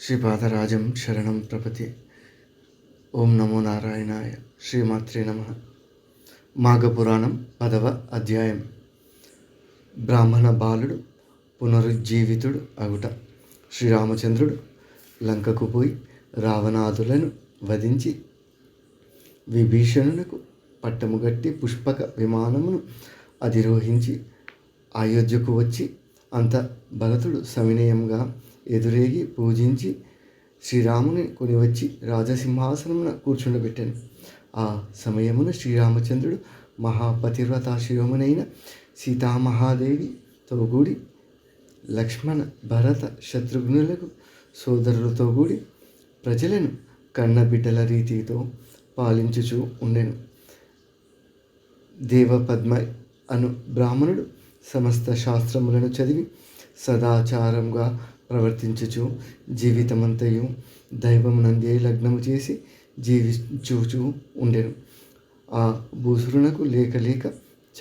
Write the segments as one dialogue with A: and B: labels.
A: శ్రీపాదరాజం శరణం ప్రపతి. ఓం నమో నారాయణాయ శ్రీమాత్రే నమ. మాఘపురాణం పదవ అధ్యాయం. బ్రాహ్మణ బాలుడు పునరుజ్జీవితుడు అగుట. శ్రీరామచంద్రుడు లంకకు పోయి రావణాదులను వధించి విభీషణునకు పట్టముగట్టి పుష్పక విమానమును అధిరోహించి అయోధ్యకు వచ్చి అంత భరతుడు సవినయంగా ఎదురేగి పూజించి శ్రీరాముని కొనివచ్చి రాజసింహాసనమున కూర్చుండబెట్టాను. ఆ సమయమున శ్రీరామచంద్రుడు మహాపతివ్రత శిరోమణైన సీతామహాదేవితో కూడి లక్ష్మణ భరత శత్రుఘ్నులకు సోదరులతో కూడి ప్రజలను కన్నబిడ్డల రీతితో పాలించుచూ ఉండెను. దేవపద్మ అను బ్రాహ్మణుడు సమస్త శాస్త్రములను చదివి సదాచారంగా ప్రవర్తించుచు జీవితమంతయు దైవమునందే లగ్నము చేసి జీవించుచు ఉండెను. ఆ భూసురునకు లేక లేక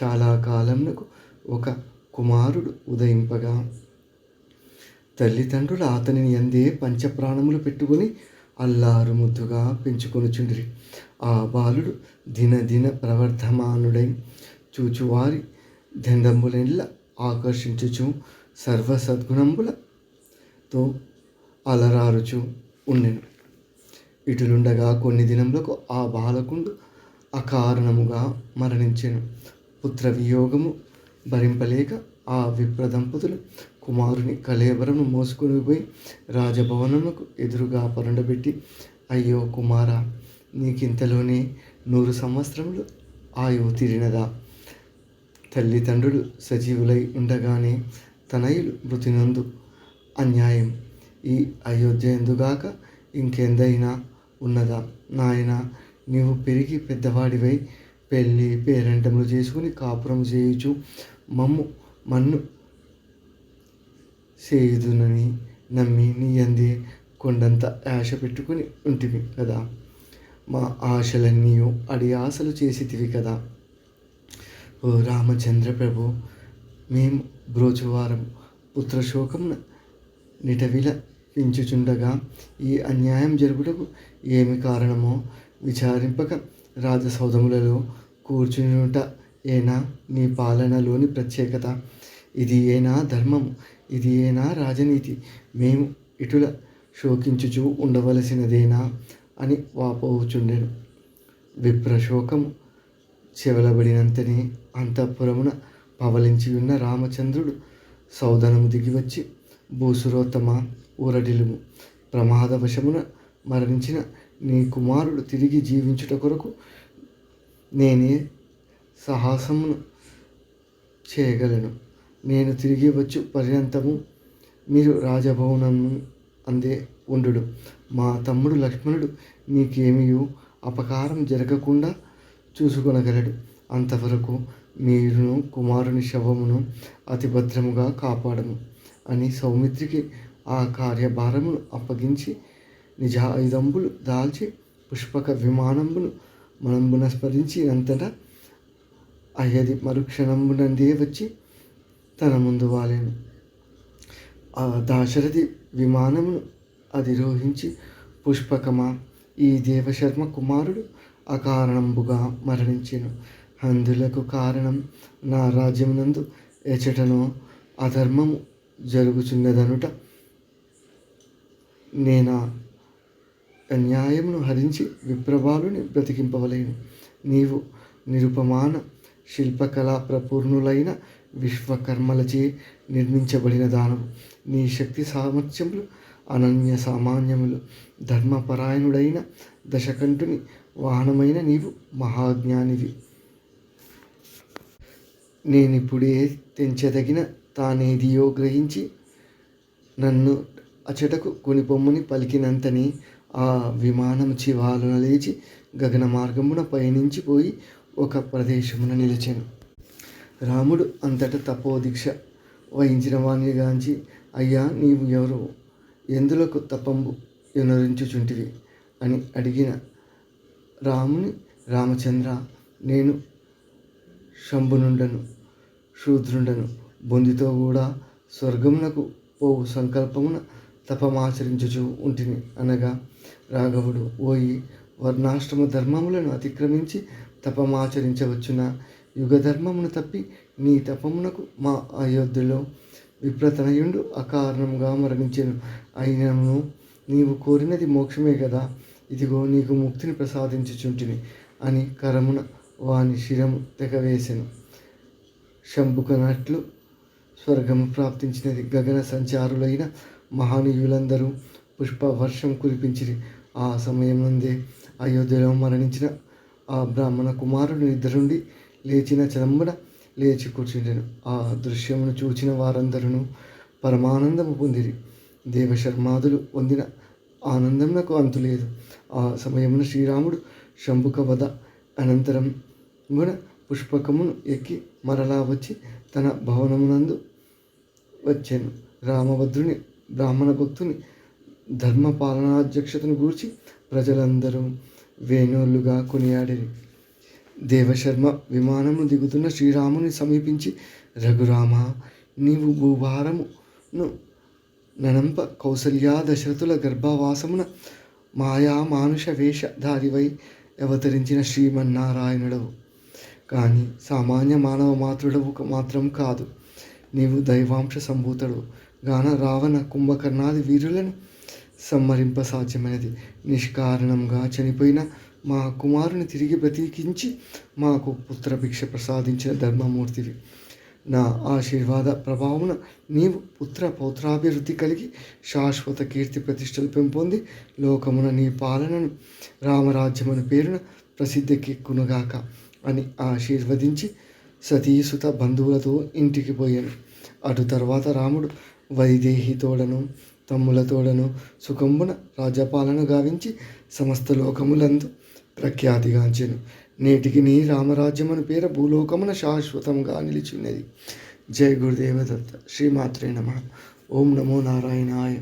A: చాలా కాలమునకు ఒక కుమారుడు ఉదయింపగా తల్లిదండ్రులు అతనిని అందే పంచప్రాణములు పెట్టుకొని అల్లారు ముద్దుగా పెంచుకొనుచుండిరి. ఆ బాలుడు దినదిన ప్రవర్ధమానుడై చూచువారి దండంబులెల్ల ఆకర్షించుచు సర్వ తో అలరారుచు ఉండెను ఇటులుండగా కొన్ని దినములకు ఆ బాలకుండు అకారణముగా మరణించెను. పుత్ర వియోగము భరింపలేక ఆ విప్ర దంపతులు కుమారుని కలేవరము మోసుకొని పోయి రాజభవనముకు ఎదురుగా పరుండబెట్టి అయ్యో కుమార నీకింతలోనే నూరు సంవత్సరములు ఆయువు తీరినదా? తల్లిదండ్రులు సజీవులై ఉండగానే తనయులు మృతినందు అన్యాయం. ఈ అయోధ్య ఎందుగాక? ఇంకెందైనా ఉన్నదా? నాయన నీవు పెరిగి పెద్దవాడివై పెళ్ళి పేరెంటములు చేసుకుని కాపురం చేయుచు మమ్ము మన్ను చేయుదునని నమ్మి నీ అందే కొండంత ఆశ పెట్టుకుని ఉంటివి కదా. మా ఆశలన్నీ అడి ఆశలు చేసితివి కదా. ఓ రామచంద్ర ప్రభు మేము బ్రోచువారం పుత్రశోకం నిటవిల పెంచుచుండగా ఈ అన్యాయం జరుగుటకు ఏమి కారణమో విచారింపక రాజసౌధములలో కూర్చునుట ఏనా నీ పాలనలోని ప్రత్యేకత? ఇది ఏనా ధర్మము? ఇది ఏనా రాజనీతి? మేము ఇటుల శోకించుచు ఉండవలసినదేనా అని వాపోవుచుండెను. విప్రశోకము చెవలబడినంతనే అంతఃపురమున పవలించి ఉన్న రామచంద్రుడు సౌదనము దిగివచ్చి భూసురోత్తమ ఊరడిలుము. ప్రమాదవశమున మరణించిన నీ కుమారుడు తిరిగి జీవించుట కొరకు నేనే సాహసమును చేయగలను. నేను తిరిగి వచ్చు పర్యంతము మీరు రాజభవనము అందే ఉండు మా తమ్ముడు లక్ష్మణుడు మీకేమీ అపకారం జరగకుండా చూసుకొనగలడు. అంతవరకు మీరును కుమారుని శవమును అతి భద్రముగా కాపాడము. అని సౌమిత్రికి ఆ కార్యభారమును అప్పగించి నిజాయుధంబులు దాల్చి పుష్పక విమానంబును మనంబున స్మరించినంతటా అయ్యది మరుక్షణంబునందే వచ్చి తన ముందు వాలేను. ఆ దాశరథి విమానమును అధిరోహించి పుష్పకమా ఈ దేవశర్మ కుమారుడు అకారణంబుగా మరణించెను. అందులకు కారణం నా రాజ్యమునందు ఎచటనో అధర్మము జరుగుచున్నదనుట నేనా అన్యాయమును హరించి విప్రభాలుని బ్రతికింపవలేను. నీవు నిరుపమాన శిల్పకళా ప్రపూర్ణులైన విశ్వకర్మలచే నిర్మించబడిన దానవు. నీ శక్తి సామర్థ్యములు అనన్య సామాన్యములు. ధర్మపరాయణుడైన దశకంఠుని వాహనమైన నీవు మహాజ్ఞానివి. నేనిప్పుడే తెంచదగిన తానేదియో గ్రహించి నన్ను అచటకు కొనిపొమ్మని పలికినంతని ఆ విమానం చివాలున లేచి గగన మార్గమున పయనించిపోయి ఒక ప్రదేశమున నిలిచాను. రాముడు అంతటా తపోదీక్ష వహించిన వాణ్ణి గాంచి అయ్యా నీవు ఎవరు? ఎందులకు తపంబు ఎనరించుచుంటివి? అని అడిగిన రాముని రామచంద్ర నేను శంభునుండను శూద్రుండను. బొందితో కూడా స్వర్గమునకు పోవు సంకల్పమున తపమాచరించుచు ఉంటిని అనగా రాఘవుడు ఓయి వర్ణాశ్రమ ధర్మములను అతిక్రమించి తపమాచరించవచ్చున యుగ ధర్మమును తప్పి నీ తపమునకు మా అయోధ్యలో విప్రతనయుండు అకారణంగా మరణించెను. అయినను నీవు కోరినది మోక్షమే కదా ఇదిగో నీకు ముక్తిని ప్రసాదించుచుంటిని అని కరమున వాని శిరము తెగవేసెను. శంభుకనట్లు స్వర్గము ప్రాప్తించినది గగన సంచారులైన మహానియులందరూ పుష్ప వర్షం కురిపించిరి. ఆ సమయం నుందే అయోధ్యలో మరణించిన ఆ బ్రాహ్మణ కుమారుడు నిద్రుండి లేచిన చలంబడ లేచి కూర్చుండెను. ఆ దృశ్యమును చూచిన వారందరూ పరమానందము పొందిరి. దేవశర్మాదులు పొందిన ఆనందమునకు అంతులేదు ఆ సమయమున శ్రీరాముడు శంభుక వధ అనంతరం గుణ పుష్పకమును ఎక్కి మరలా వచ్చి తన భవనమునందు వచ్చాను. రామభద్రుని బ్రాహ్మణ భక్తుని ధర్మ పాలనాధ్యక్షతను గూర్చి ప్రజలందరూ వేణోళ్ళుగా కొనియాడిరి. దేవశర్మ విమానము దిగుతున్న శ్రీరాముని సమీపించి రఘురామ నీవు భూభారమును ననంప కౌసల్యా దశరథుల గర్భవాసమున మాయా మానుష వేషధారివై అవతరించిన శ్రీమన్నారాయణుడవు. కానీ సామాన్య మానవ మాతృడవు మాత్రం కాదు. నీవు దైవాంశ సంభూతుడు. గాన రావణ కుంభకర్ణాది వీరులను సంహరింప సాధ్యమైనది. నిష్కారణంగా చనిపోయిన మా కుమారుని తిరిగి బ్రతికించి మాకు పుత్రభిక్ష ప్రసాదించిన ధర్మమూర్తివి. నా ఆశీర్వాద ప్రభావమున నీవు పుత్ర పౌత్రాభివృద్ధి కలిగి శాశ్వత కీర్తి ప్రతిష్టలు పెంపొంది లోకమున నీ పాలనను రామరాజ్యమని పేరున ప్రసిద్ధికెక్కునుగాక అని ఆశీర్వదించి సతీసుత బంధువులతో ఇంటికి పోయాను. అటు తర్వాత రాముడు వైదేహితోడను తమ్ములతోడను సుఖంబున రాజ్యపాలన గావించి సమస్త లోకములందు ప్రఖ్యాతిగాంచెను. నేటికి నీ రామరాజ్యమను పేర భూలోకమున శాశ్వతంగా నిలిచినది జై గురుదేవదత్త. శ్రీమాత్రే నమ. ఓం నమో నారాయణాయ.